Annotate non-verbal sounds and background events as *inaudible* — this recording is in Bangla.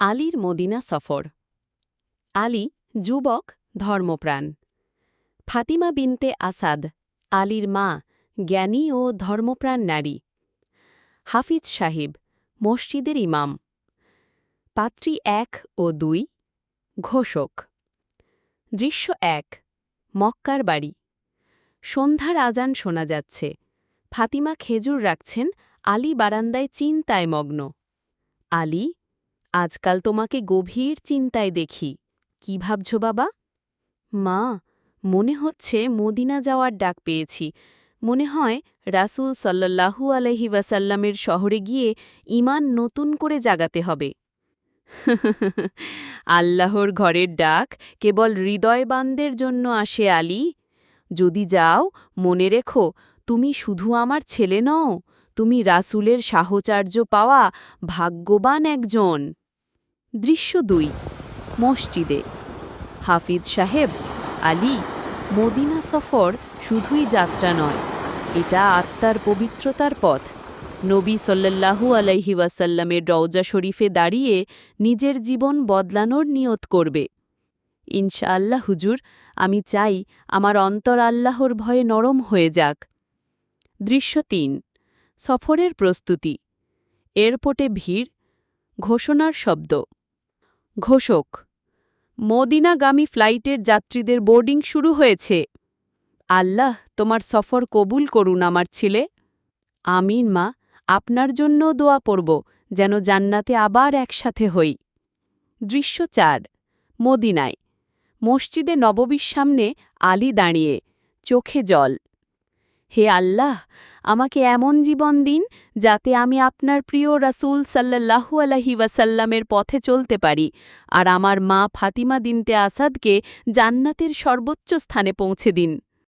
আলীর মদিনা সফর। আলী যুবক, ধর্মপ্রাণ। ফাতিমা বিনতে আসাদ, আলীর মা, জ্ঞানী ও ধর্মপ্রাণ নারী। হাফিজ সাহিব, মসজিদের ইমাম। পাত্রী এক ও দুই, ঘোষক। দৃশ্য এক, মক্কার বাড়ি। সন্ধ্যার আজান শোনা যাচ্ছে। ফাতিমা খেজুর রাখছেন আলী বারান্দায় চিন্তায় মগ্ন। আলী আজকাল তোমাকে গভীর চিন্তায় দেখি। কি ভাবছ বাবা? মা, মনে হচ্ছে মদিনা যাওয়ার ডাক পেয়েছি। মনে হয় রাসুল সাল্লাহু আলহি ওয়াসাল্লামের শহরে গিয়ে ইমান নতুন করে জাগাতে হবে। *laughs* আল্লাহর ঘরের ডাক কেবল হৃদয়বানদের জন্য আসে, আলী। যদি যাও, মনে রেখো, তুমি শুধু আমার ছেলে নও, তুমি রাসুলের সাহচার্য পাওয়া ভাগ্যবান একজন। দৃশ্য দুই, মসজিদে। হাফিজ সাহেব, আলী, মদিনা সফর শুধুই যাত্রা নয়, এটা আত্মার পবিত্রতার পথ। নবী সল্লাল্লাহু আলাইহি ওয়াসাল্লামের রওজা শরীফে দাঁড়িয়ে নিজের জীবন বদলানোর নিয়ত করবে। ইনশাআল্লাহ হুজুর, আমি চাই আমার অন্তর আল্লাহর ভয়ে নরম হয়ে যাক। দৃশ্য তিন, সফরের প্রস্তুতি। এয়ারপোর্টে ভিড়, ঘোষণার শব্দ। ঘোষক, মদিনাগামী ফ্লাইটের যাত্রীদের বোর্ডিং শুরু হয়েছে। আল্লাহ, তোমার সফর কবুল করুন আমার ছেলে। আমিন মা, আপনার জন্য দোয়া পড়ব, যেন জান্নাতে আবার একসাথে হই। দৃশ্য চার, মদিনায়। মসজিদে নববীর সামনে আলী দাঁড়িয়ে, চোখে জল। হে আল্লাহ, আমাকে এমন জীবন দিন যাতে আমি আপনার প্রিয় রাসুল সাল্লাহু আলহি ওয়াসাল্লামের পথে চলতে পারি আর আমার মা ফাতিমা দিনতে আসাদকে জান্নাতের সর্বোচ্চ স্থানে পৌঁছে দিন।